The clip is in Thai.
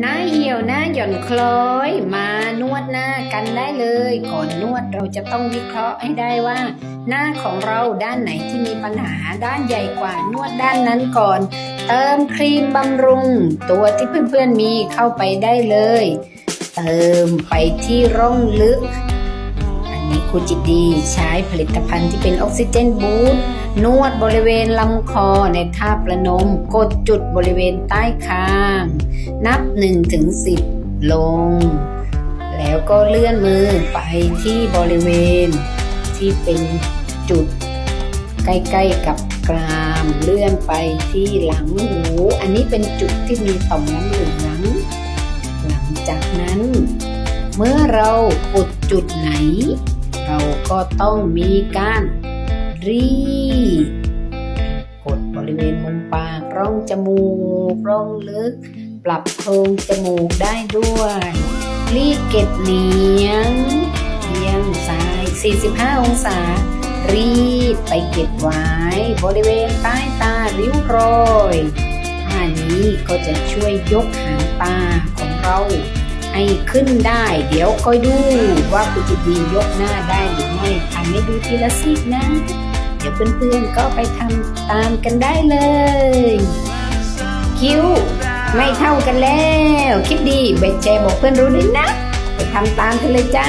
หน้าเหี่ยวหน้าหย่อนคล้อย มานวดหน้ากันได้เลย ก่อนนวดเราจะต้องวิเคราะห์ให้ได้ว่า หน้าของเราด้านไหนที่มีปัญหาด้านใหญ่กว่านวดด้านนั้นก่อน เติมครีมบำรุง ตัวที่เพื่อนๆมีเข้าไปได้เลย เติมไปที่ร่องลึก อันนี้ครูจิตดีใช้ผลิตภัณฑ์ที่เป็นออกซิเจนบูท นวดบริเวณลำคอในท่าประนม กดจุดบริเวณใต้คาง นับ1ถึง10 ลง แล้วก็เลื่อนมือไปที่บริเวณ ที่เป็นจุด ใกล้ๆกับกรามเลื่อนไปที่หลังหู อันนี้เป็นจุดที่มีต่อมน้ำเหลือง หลังจากนั้น เมื่อเรากดจุดไหน เราก็ต้องมีการรี ริเวณมุมปากร่องจมูก ร่องลึก ปรับโครงจมูกได้ด้วยรีดเก็บเหนียงเอียงซ้าย 45 องศา รีดไปเก็บไว้ บริเวณใต้ตาริ้วรอยท่านี้ก็จะช่วยยกหางตาของเราให้ขึ้นได้ เดี๋ยวคอยดูว่าคุณจิตดียกหน้าได้หรือไม่ทำให้ดูทีละซีกนะ ดี๋ยวเพื่อนๆก็ไปทำตามกันได้เลย คิ้วไม่เท่ากันแล้ว คิดดีเบกแชร์บอกเพื่อนรู้ด้วยนะ ไปทำตามกันเลยจ้า